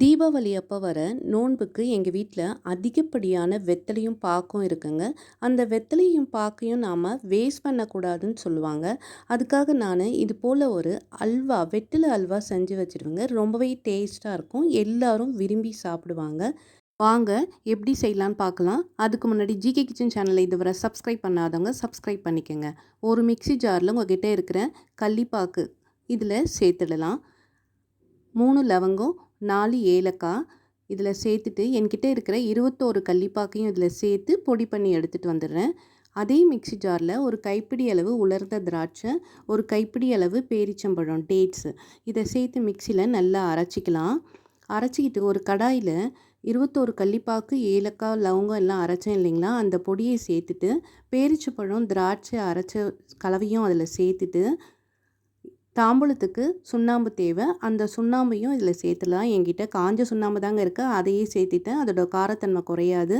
தீபாவளி அப்போ வர நோன்புக்கு எங்கள் வீட்டில் அதிகப்படியான வெத்தலையும் பாக்கும் இருக்குங்க. அந்த வெத்தலையும் பாக்கையும் நாம் வேஸ்ட் பண்ணக்கூடாதுன்னு சொல்லுவாங்க. அதுக்காக நான் இது போல் ஒரு அல்வா வெத்தலை அல்வா செஞ்சு வச்சுருவேங்க. ரொம்பவே டேஸ்ட்டாக இருக்கும். எல்லாரும் விரும்பி சாப்பிடுவாங்க. வாங்க எப்படி செய்யலான்னு பார்க்கலாம் அதுக்கு முன்னாடி ஜிகே கிச்சன் சேனலை இதுவரை சப்ஸ்கிரைப் பண்ணாதவங்க சப்ஸ்கிரைப் பண்ணிக்கோங்க. ஒரு மிக்சி ஜாரில் உங்ககிட்ட இருக்கிற கள்ளிப்பாக்கு இதில் சேர்த்துடலாம். மூணு லவங்கம் நாலு ஏலக்காய் இதில் சேர்த்துட்டு என்கிட்ட இருக்கிற இருபத்தோரு கள்ளிப்பாக்கையும் இதில் சேர்த்து பொடி பண்ணி எடுத்துகிட்டு வந்துடுறேன். அதே மிக்சி ஜாரில் ஒரு கைப்பிடி அளவு உலர்ந்த திராட்சை ஒரு கைப்பிடி அளவு பேரிச்சம்பழம் டேட்ஸு. இதை சேர்த்து மிக்சியில் நல்லா அரைச்சிக்கலாம். அரைச்சிக்கிட்டு ஒரு கடாயில் இருபத்தோரு கள்ளிப்பாக்கு ஏலக்காய் லவங்கம் எல்லாம் அரைச்சேன் இல்லைங்களா? அந்த பொடியை சேர்த்துட்டு பேரிச்சப்பழம் திராட்சை அரைச்ச கலவையும் அதில் சேர்த்துட்டு தாம்பூலத்துக்கு சுண்ணாம்பு தேவை. அந்த சுண்ணாம்பையும் இதில் சேர்த்துலாம் என்கிட்ட காஞ்ச சுண்ணாம்பு தாங்க இருக்குது அதையே சேர்த்துட்டேன். அதோட காரத்தன்மை குறையாது.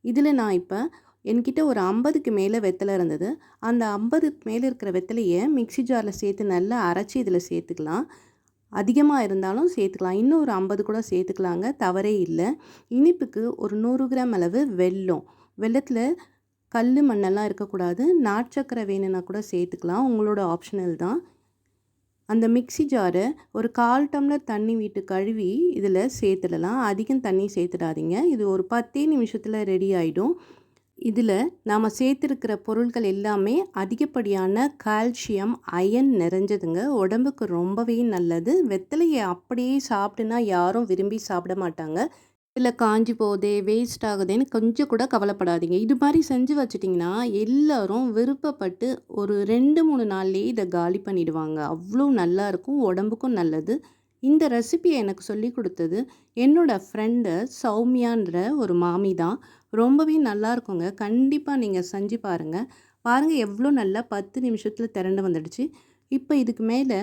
இதில் நான் இப்போ என்கிட்ட ஒரு ஐம்பதுக்கு மேலே வெத்தலை இருந்தது. அந்த ஐம்பதுக்கு மேலே இருக்கிற வெத்தலையை மிக்சி ஜாரில் சேர்த்து நல்லா அரைச்சி இதில் சேர்த்துக்கலாம். அதிகமாக இருந்தாலும் சேர்த்துக்கலாம். இன்னும் ஒரு ஐம்பது கூட சேர்த்துக்கலாங்க. தவறே இல்லை. இனிப்புக்கு ஒரு நூறு கிராம் அளவு வெல்லம். வெள்ளத்தில் கல் மண்ணெல்லாம் இருக்கக்கூடாது. நாட்சக்கரை வேணும்னா கூட சேர்த்துக்கலாம். உங்களோட ஆப்ஷனல் தான். அந்த மிக்சி ஜாரை ஒரு கால் டம்ளர் தண்ணி விட்டு கழுவி இதில் சேர்த்துடலாம். அதிகம் தண்ணி சேர்த்துடாதீங்க. இது ஒரு பத்தே நிமிஷத்தில் ரெடி ஆகிடும் இதில் நாம் சேர்த்துருக்கிற பொருட்கள் எல்லாமே அதிகப்படியான கால்சியம் அயன் நிறைஞ்சதுங்க. உடம்புக்கு ரொம்பவே நல்லது. வெத்தலையை அப்படியே சாப்பிட்டுனா யாரும் விரும்பி சாப்பிட மாட்டாங்க. இல்லை காஞ்சி போதே வேஸ்ட் ஆகுதேன்னு கொஞ்சம் கூட கவலைப்படாதீங்க. இது மாதிரி செஞ்சு வச்சிட்டிங்கன்னா எல்லோரும் விருப்பப்பட்டு ஒரு ரெண்டு மூணு நாள்லேயே இதை காலி பண்ணிடுவாங்க. அவ்வளோ நல்லா இருக்கும் உடம்புக்கும் நல்லது. இந்த ரெசிபியை எனக்கு சொல்லி கொடுத்தது என்னோடய ஃப்ரெண்டு சௌமியான்ற ஒரு மாமி தான். ரொம்பவே நல்லா இருக்குங்க. கண்டிப்பாக நீங்கள் செஞ்சு பாருங்கள் பாருங்கள் எவ்வளோ நல்லா பத்து நிமிஷத்தில் திரண்டு வந்துடுச்சு. இப்போ இதுக்கு மேலே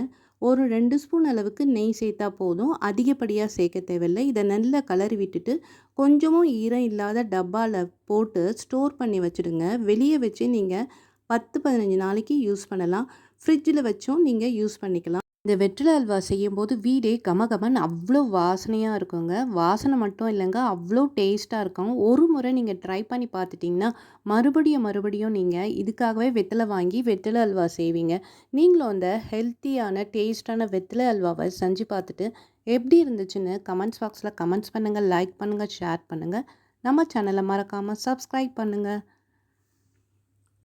ஒரு ரெண்டு ஸ்பூன் அளவுக்கு நெய் சேர்த்தா போதும். அதிகப்படியாக சேர்க்க தேவையில்லை. இதை நல்லா கலரி விட்டுட்டு கொஞ்சமும் ஈரம் இல்லாத டப்பாவில் போட்டு ஸ்டோர் பண்ணி வச்சுடுங்க. வெளியே வச்சு நீங்கள் பத்து பதினஞ்சு நாளைக்கு யூஸ் பண்ணலாம். ஃப்ரிட்ஜில் வச்சும் நீங்கள் யூஸ் பண்ணிக்கலாம். இந்த வெற்றிலை அல்வா செய்யும்போது வீடே கமகமன் அவ்வளோ வாசனையாக இருக்குங்க. வாசனை மட்டும் இல்லைங்க அவ்வளோ டேஸ்ட்டாக இருக்கும். ஒரு முறை நீங்கள் ட்ரை பண்ணி பார்த்துட்டிங்கன்னா மறுபடியும் மறுபடியும் நீங்கள் இதுக்காகவே வெற்றிலை வாங்கி வெற்றிலை அல்வா செய்வீங்க. நீங்களும் அந்த ஹெல்த்தியான டேஸ்டான வெற்றிலை அல்வாவை செஞ்சு பார்த்துட்டு எப்படி இருந்துச்சுன்னு கமெண்ட்ஸ் பாக்ஸில் கமெண்ட்ஸ் பண்ணுங்கள் லைக் பண்ணுங்கள் ஷேர் பண்ணுங்கள் நம்ம சேனலை மறக்காமல் சப்ஸ்கிரைப் பண்ணுங்கள்